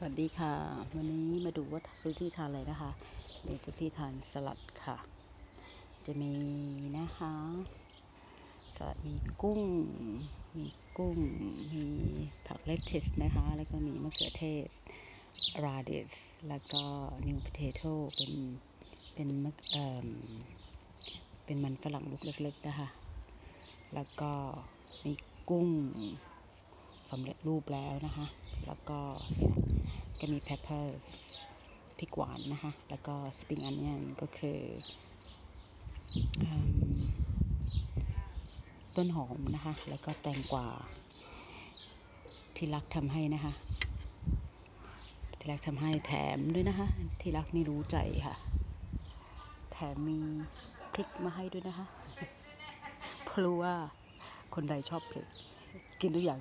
สวัสดีค่ะ วันนี้มาดูว่าซูซี่ทานอะไรนะคะมีซูซี่ทานสลัดค่ะ จะมีนะคะ สลัดมีกุ้ง มีกุ้ง มีผักเลต u สนะคะ แล้วก็มีมะเขือเทศราดิสแล้วก็นิวพเทโต้เป็นเป็นมะเอ่อเป็นมันฝรั่งลูกเล็กๆนะคะ แล้วก็มีกุ้ง สำเร็จรูปแล้วนะคะ แล้วก็เนี่ยก็มี peppers พริกหวานนะคะ แล้วก็ spring onion ก็คืออต้นหอมนะคะ แล้วก็แตงกวาที่รักทำให้นะคะที่รักทำให้แถมด้วยนะคะ ที่รักนี่รู้ใจค่ะ แถมมีพริกมาให้ด้วยนะคะ เพราะรู้ว่าคนใดชอบเผ็ดกินทุกอย่าง